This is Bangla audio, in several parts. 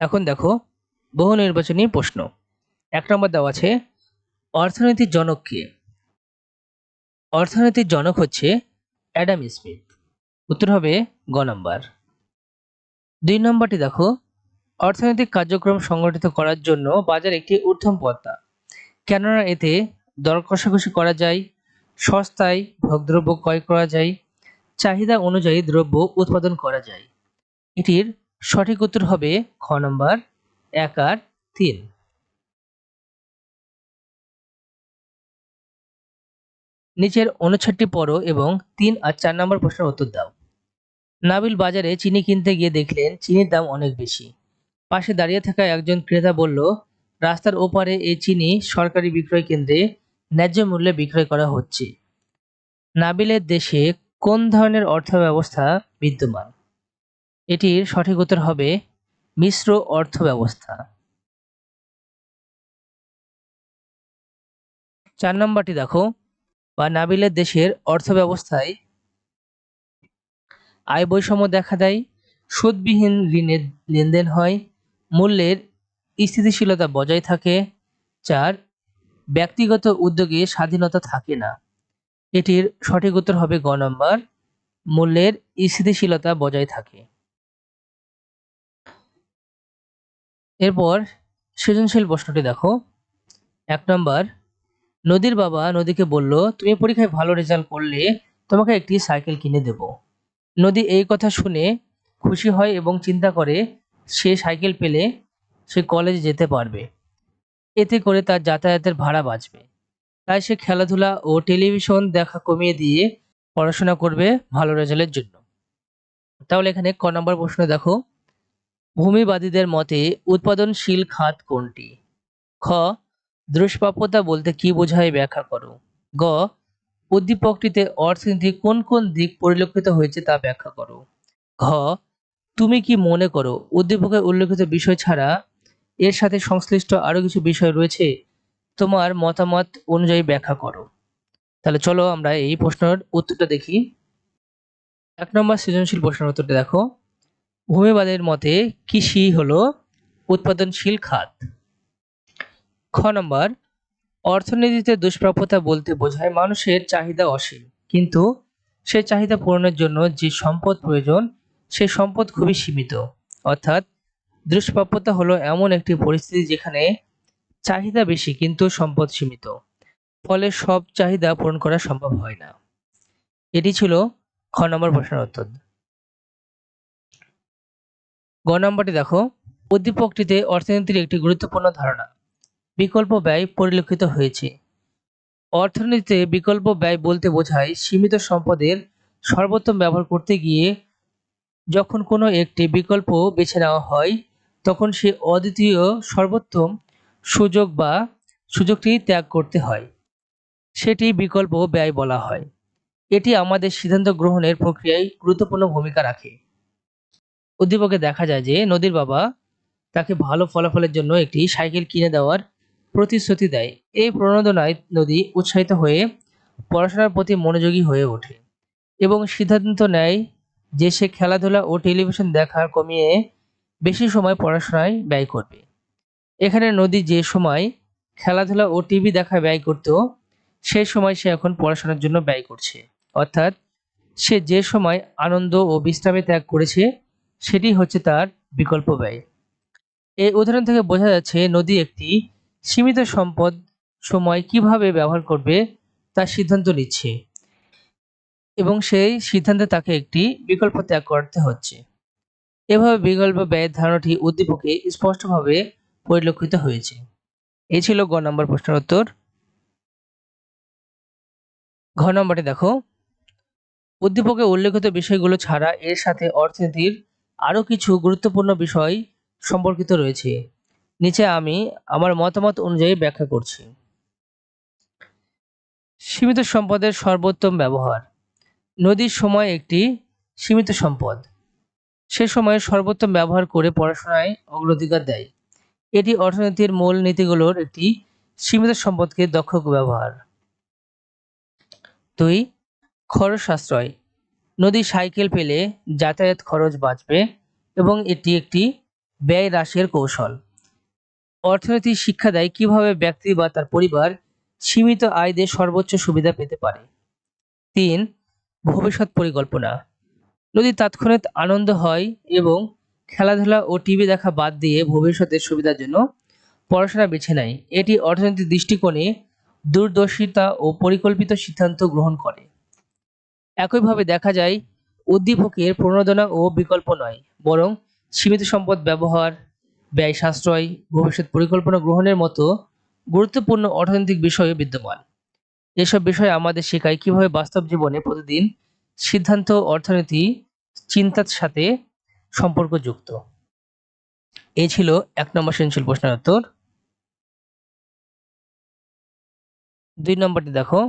এখন দেখো, বহু নির্বাচনী প্রশ্ন। এক নম্বর দেওয়া আছে অর্থনীতির জনক কে? অর্থনীতির জনক হচ্ছে অ্যাডাম স্মিথ। উত্তর হবে গ নম্বর। দুই নম্বরটি দেখো, অর্থনৈতিক কার্যক্রম সংগঠিত করার জন্য বাজার একটি ঊর্ধ্বম পদ্মা কেননা এতে দর কষাকষি করা যায়, সস্তায় ভোগদ্রব্য ক্রয় করা যায়, চাহিদা অনুযায়ী দ্রব্য উৎপাদন করা যায়। এটির সঠিক উত্তর হবে খ নম্বর, এক আর তিন। নিচের অনুচ্ছেদটি পড়ো এবং তিন আর চার নম্বর প্রশ্নের উত্তর দাও। নাবিল বাজারে চিনি কিনতে গিয়ে দেখলেন চিনির দাম অনেক বেশি। পাশে দাঁড়িয়ে থাকা একজন ক্রেতা বলল, রাস্তার ওপারে এই চিনি সরকারি বিক্রয় কেন্দ্রে ন্যায্য মূল্যে বিক্রয় করা হচ্ছে। নাবিলের দেশে কোন ধরনের অর্থব্যবস্থা বিদ্যমান? এটির সঠিক উত্তর হবে মিশ্র অর্থব্যবস্থা। চার নম্বরটি দেখো, বা নাবিলের দেশের অর্থব্যবস্থায় আয় বৈষম্য দেখা দেয়, সুদবিহীন ঋণের লেনদেন হয়, মূল্যের স্থিতিশীলতা বজায় থাকে, চার, ব্যক্তিগত উদ্যোগে স্বাধীনতা থাকে না। এটির সঠিক উত্তর হবে গ নম্বর, মূল্যের স্থিতিশীলতা বজায় থাকে। এরপর সৃজনশীল প্রশ্নটি দেখো। এক নম্বর, নদীর বাবা নদীকে বলল, তুমি পরীক্ষায় ভালো রেজাল্ট করলে তোমাকে একটি সাইকেল কিনে দেব। নদী এই কথা শুনে খুশি হয় এবং চিন্তা করে, সে সাইকেল পেলে সে কলেজে যেতে পারবে। এতে করে তার যাতায়াতের ভাড়া বাঁচবে। তাই সে খেলাধুলা ও টেলিভিশন দেখা কমিয়ে দিয়ে পড়াশোনা করবে ভালো রেজাল্টের জন্য। তাহলে এখানে ক নম্বর প্রশ্ন দেখো। ভূমিবাদীদের মতে, উৎপাদনশীল খাত কোনটি? খ দুষ্প্রাপ্যতা বলতে কি বোঝায় ব্যাখ্যা করো। গ, উদ্দীপকটিতে অর্থনীতি কোন কোন দিক পরিলক্ষিত হয়েছে তা ব্যাখ্যা করো। ঘ, তুমি কি মনে করো উদ্দীপকে উল্লেখিত বিষয় ছাড়া এর সাথে সংশ্লিষ্ট আরও কিছু বিষয় রয়েছে? তোমার মতামত অনুযায়ী ব্যাখ্যা করো। তাহলে চলো আমরা এই প্রশ্নের উত্তরটা দেখি। এক নম্বর সৃজনশীল প্রশ্নের উত্তরটা দেখো। ভূমিবাদের মতে কৃষি হল উৎপাদনশীল খাত। খ নম্বর, অর্থনীতিতে দুষ্প্রাপ্যতা বলতে বোঝায় মানুষের চাহিদা অসীম। কিন্তু সে চাহিদা পূরণের জন্য যে সম্পদ প্রয়োজন, সে সম্পদ খুবই সীমিত। অর্থাৎ দুষ্প্রাপ্যতা হলো এমন একটি পরিস্থিতি যেখানে চাহিদা বেশি কিন্তু সম্পদ সীমিত। ফলে সব চাহিদা পূরণ করা সম্ভব হয় না। এটি ছিল খ নম্বর প্রশ্নের উত্তর। গ নম্বরটি দেখো। উদ্দীপকটিতে অর্থনীতির একটি গুরুত্বপূর্ণ ধারণা। বিকল্প ব্যয় পরিলক্ষিত হয়েছে। অর্থনীতিতে বিকল্প ব্যয় বলতে বোঝায় সীমিত সম্পদের সর্বোত্তম ব্যবহার করতে গিয়ে যখন কোনো একটি বিকল্প বেছে নেওয়া হয়, তখন সে অদ্বিতীয় সর্বোত্তম সুযোগ বা সুযোগটি ত্যাগ করতে হয়। সেটি বিকল্প ব্যয় বলা হয়। এটি আমাদের সিদ্ধান্ত গ্রহণের প্রক্রিয়ায় গুরুত্বপূর্ণ ভূমিকা রাখে। উদ্দীপকে দেখা যায় যে নদীর বাবা তাকে ভালো ফলাফলের জন্য একটি সাইকেল কিনে দেওয়ার প্রতিশ্রুতি দেয়। এই প্রণোদনায় নদী উৎসাহিত হয়ে পড়াশোনার প্রতি মনোযোগী হয়ে ওঠে এবং সিদ্ধান্ত নেয় যে সে খেলাধুলা ও টেলিভিশন দেখার কমিয়ে বেশি সময় পড়াশোনায় ব্যয় করবে। এখানে নদী যে সময় খেলাধুলা ও টিভি দেখা ব্যয় করত, সেই সময় সে এখন পড়াশোনার জন্য ব্যয় করছে। অর্থাৎ সে যে সময় আনন্দ ও বিশ্রামে ত্যাগ করেছে সেটি হচ্ছে তার বিকল্প ব্যয়। এই উদাহরণ থেকে বোঝা যাচ্ছে নদী একটি সীমিত সম্পদ সময় কীভাবে ব্যবহার করবে তার সিদ্ধান্ত নিচ্ছে এবং সেই সিদ্ধান্তে তাকে একটি বিকল্প ত্যাগ করতে হচ্ছে। এভাবে বিকল্প ব্যয়ের ধারণাটি উদ্দীপকে স্পষ্টভাবে পরিলক্ষিত হয়েছে। এই ছিল গ নম্বর প্রশ্নের উত্তর। ঘ নম্বরটি দেখো, উদ্দীপকে উল্লেখিত বিষয়গুলো ছাড়া এর সাথে অর্থনীতির আরও কিছু গুরুত্বপূর্ণ বিষয় সম্পর্কিত রয়েছে। নিচে আমি আমার মতামত অনুযায়ী ব্যাখ্যা করছি। সীমিত সম্পদের সর্বোত্তম ব্যবহার। নদীর সময় একটি সীমিত সম্পদ। সে সময় সর্বোত্তম ব্যবহার করে পড়াশোনায় অগ্রাধিকার দেয়। এটি অর্থনীতির মূল নীতিগুলোর একটি সীমিত সম্পদকে দক্ষ ব্যবহার। দুই, খরচ সাশ্রয় নদী সাইকেল পেলে যাতায়াত খরচ বাঁচবে এবং এটি একটি ব্যয় হ্রাসের কৌশল। অর্থনীতি শিক্ষা দেয় কীভাবে ব্যক্তি বা তার পরিবার সীমিত আয় দিয়ে সর্বোচ্চ সুবিধা পেতে পারে। তিন, ভবিষ্যৎ পরিকল্পনা। যদি তাৎক্ষণিক আনন্দ হয় এবং খেলাধুলা ও টিভি দেখা বাদ দিয়ে ভবিষ্যতের সুবিধার জন্য পড়াশোনা বেছে নেয়, এটি অর্থনৈতিক দৃষ্টিকোণে দূরদর্শিতা ও পরিকল্পিত সিদ্ধান্ত গ্রহণ করে। একইভাবে দেখা যায় উদ্দীপকের প্রণোদনা ও বিকল্প নয়, বরং সীমিত সম্পদ ব্যবহার, ব্যয় সাশ্রয়, ভবিষ্যৎ পরিকল্পনা গ্রহণের মতো গুরুত্বপূর্ণ অর্থনৈতিক বিষয়ে বিদ্যমান। এসব বিষয় আমাদের শেখায় কীভাবে বাস্তব জীবনে প্রতিদিন সিদ্ধান্ত, অর্থনীতি, চিন্তার সাথে সম্পর্কযুক্ত। এই ছিল এক নম্বর সৃজনশীল প্রশ্নের উত্তর। দুই নম্বরটি দেখো।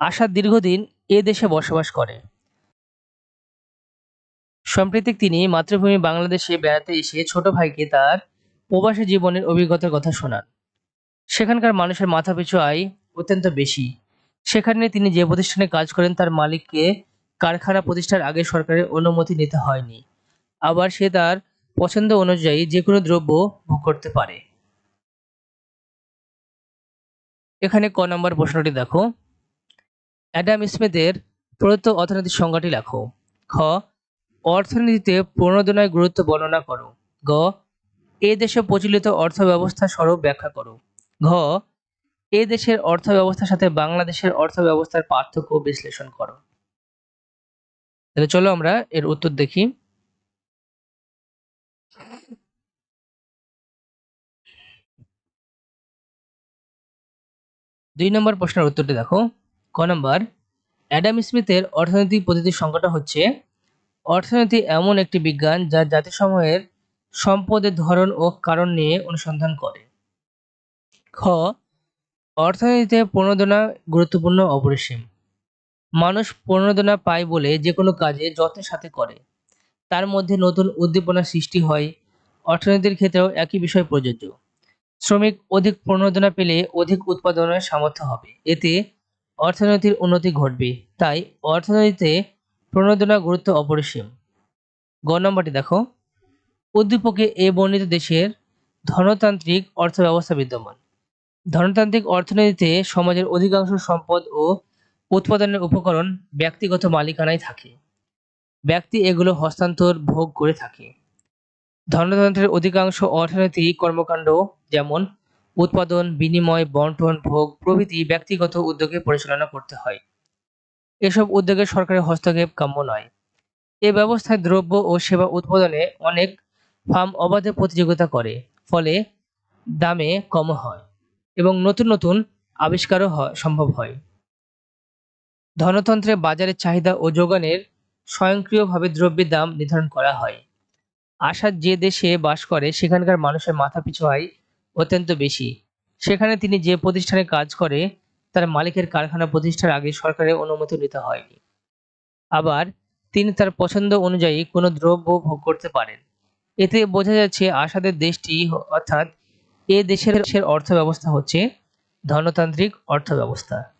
আশা দীর্ঘদিন এ দেশে বসবাস করে। সাম্প্রতিক তিনি মাতৃভূমি বাংলাদেশে বেড়াতে এসে ছোট ভাইকে তার প্রবাসী জীবনের অভিজ্ঞতার কথা শোনান। সেখানকার মানুষের মাথাপিছু আয় অত্যন্ত বেশি। সেখানে তিনি যে প্রতিষ্ঠানে কাজ করেন তার মালিককে কারখানা প্রতিষ্ঠার আগে সরকারের অনুমতি নিতে হয়নি। আবার সে তার পছন্দ অনুযায়ী যে কোনো দ্রব্য ভোগ করতে পারে। এখানে ক নম্বর প্রশ্নটি দেখো। অ্যাডাম স্মিথের প্রদত্ত অর্থনৈতিক সংজ্ঞাটি লেখো। খ অর্থনীতিতে প্রণোদনার গুরুত্ব বর্ণনা করো। গ, এ দেশে প্রচলিত অর্থ ব্যবস্থা স্বরূপ ব্যাখ্যা করো। ঘ, এ দেশের অর্থ ব্যবস্থার সাথে বাংলাদেশের অর্থ ব্যবস্থার পার্থক্য বিশ্লেষণ করো। তাহলে চলো আমরা এর উত্তর দেখি। দুই নম্বর প্রশ্নের উত্তরটি দেখো। ক নম্বর, অ্যাডাম স্মিথের অর্থনৈতিক পদ্ধতির সংখ্যাটা হচ্ছে, অর্থনীতি এমন একটি বিজ্ঞান যা জাতিসমূহের সম্পদের ধরন ও কারণ নিয়ে অনুসন্ধান করে। খ, অর্থনীতিতে প্রণোদনা গুরুত্বপূর্ণ অপরিসীম। মানুষ প্রণোদনা পায় বলে যে কোনো কাজে যত্নের সাথে করে। তার মধ্যে নতুন উদ্দীপনা সৃষ্টি হয়। অর্থনীতির ক্ষেত্রেও একই বিষয় প্রযোজ্য। শ্রমিক অধিক প্রণোদনা পেলে অধিক উৎপাদনের সামর্থ্য হবে। এতে অর্থনীতির উন্নতি ঘটবে। তাই অর্থনীতিতে প্রণোদনা গুরুত্ব অপরিসীম। গ নম্বরটি দেখো। উদ্দীপকে এ বর্ণিত দেশের ধনতান্ত্রিক অর্থব্যবস্থা বিদ্যমান। ধনতান্ত্রিক অর্থনীতিতে সমাজের অধিকাংশ সম্পদ ও উৎপাদনের উপকরণ ব্যক্তিগত মালিকানায় থাকে। ব্যক্তি এগুলো হস্তান্তর, ভোগ করে থাকে। ধনতন্ত্রের অধিকাংশ অর্থনৈতিক কর্মকাণ্ড যেমন উৎপাদন, বিনিময়, বন্টন, ভোগ প্রভৃতি ব্যক্তিগত উদ্যোগে পরিচালনা করতে হয়। এসব উদ্যোগে সরকারের হস্তক্ষেপ কাম্য নয়। এ ব্যবস্থায় দ্রব্য ও সেবা উৎপাদনে অনেক ফার্ম অবাধে প্রতিযোগিতা করে, ফলে দামে কম হয় এবং নতুন নতুন আবিষ্কারও সম্ভব হয়। ধনতন্ত্রে বাজারের চাহিদা ও যোগানের স্বয়ংক্রিয়ভাবে দ্রব্যের দাম নির্ধারণ করা হয়। আশা যে দেশে বাস করে, সেখানকার মানুষের মাথা পিছু আয় অত্যন্ত বেশি। সেখানে তিনি যে প্রতিষ্ঠানে কাজ করে, তার মালিকের কারখানা প্রতিষ্ঠার আগে সরকারের অনুমতি নিতে হয়নি। আবার তিনি তার পছন্দ অনুযায়ী কোনো দ্রব্য ভোগ করতে পারেন। এতে বোঝা যাচ্ছে আসাদের দেশটি, অর্থাৎ এ দেশের অর্থ ব্যবস্থা হচ্ছে ধনতান্ত্রিক অর্থ ব্যবস্থা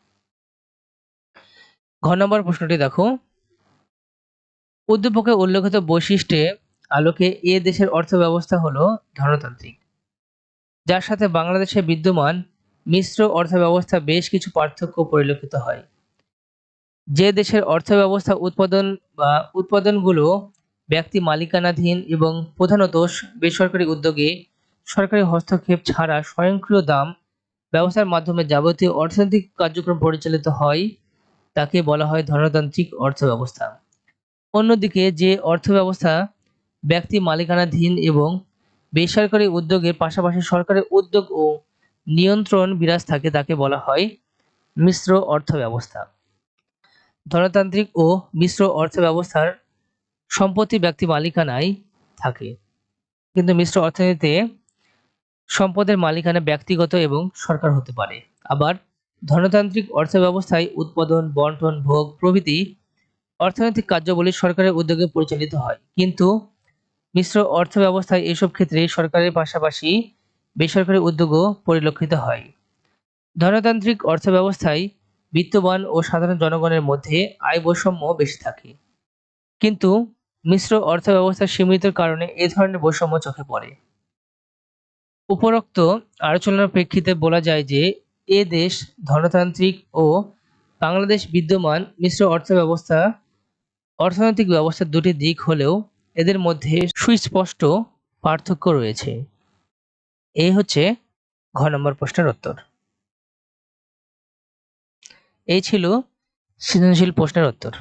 ঘ নম্বর প্রশ্নটি দেখো। উদ্দীপকে উল্লেখিত বৈশিষ্ট্যে আলোকে এ দেশের অর্থ ব্যবস্থা হলো ধনতান্ত্রিক। যার সাথে বাংলাদেশে বিদ্যমান মিশ্র অর্থব্যবস্থা বেশ কিছু পার্থক্য পরিলক্ষিত হয়। যে দেশের অর্থব্যবস্থা উৎপাদন বা উৎপাদনগুলো ব্যক্তি মালিকানাধীন এবং প্রধানত বেসরকারি উদ্যোগে সরকারি হস্তক্ষেপ ছাড়া স্বয়ংক্রিয় দাম ব্যবস্থার মাধ্যমে যাবতীয় অর্থনৈতিক কার্যক্রম পরিচালিত হয়, তাকে বলা হয় ধনতান্ত্রিক অর্থব্যবস্থা। অন্যদিকে যে অর্থব্যবস্থা ব্যক্তি মালিকানাধীন এবং বেসরকারি উদ্যোগের পাশাপাশি সরকারের উদ্যোগ ও নিয়ন্ত্রণ বিরাজ থাকে তাকে বলা হয় মিশ্র অর্থ ব্যবস্থা ধনতান্ত্রিক ও মিশ্র অর্থ ব্যবস্থার সম্পত্তি ব্যক্তি মালিকানায় থাকে। কিন্তু মিশ্র অর্থনীতিতে সম্পদের মালিকানা ব্যক্তিগত এবং সরকার হতে পারে। আবার ধনতান্ত্রিক অর্থ ব্যবস্থায় উৎপাদন, বন্টন, ভোগ প্রভৃতি অর্থনৈতিক কার্যাবলী সরকারের উদ্যোগে পরিচালিত হয়। কিন্তু মিশ্র অর্থ ব্যবস্থায় এসব ক্ষেত্রে সরকারের পাশাপাশি বেসরকারি উদ্যোগও পরিলক্ষিত হয়। ধনতান্ত্রিক অর্থ ব্যবস্থায় বিত্তবান ও সাধারণ জনগণের মধ্যে আয় বৈষম্য বেশি থাকে। কিন্তু মিশ্র অর্থব্যবস্থার সীমিতের কারণে এ ধরনের বৈষম্য চোখে পড়ে। উপরোক্ত আলোচনার প্রেক্ষিতে বলা যায় যে, এ দেশ ধনতান্ত্রিক ও বাংলাদেশ বিদ্যমান মিশ্র অর্থ ব্যবস্থা অর্থনৈতিক ব্যবস্থার দুটি দিক হলেও এদের মধ্যে সুস্পষ্ট পার্থক্য রয়েছে। এই হচ্ছে ঘ নম্বর প্রশ্নের উত্তর। এই ছিল সৃজনশীল প্রশ্নের উত্তর।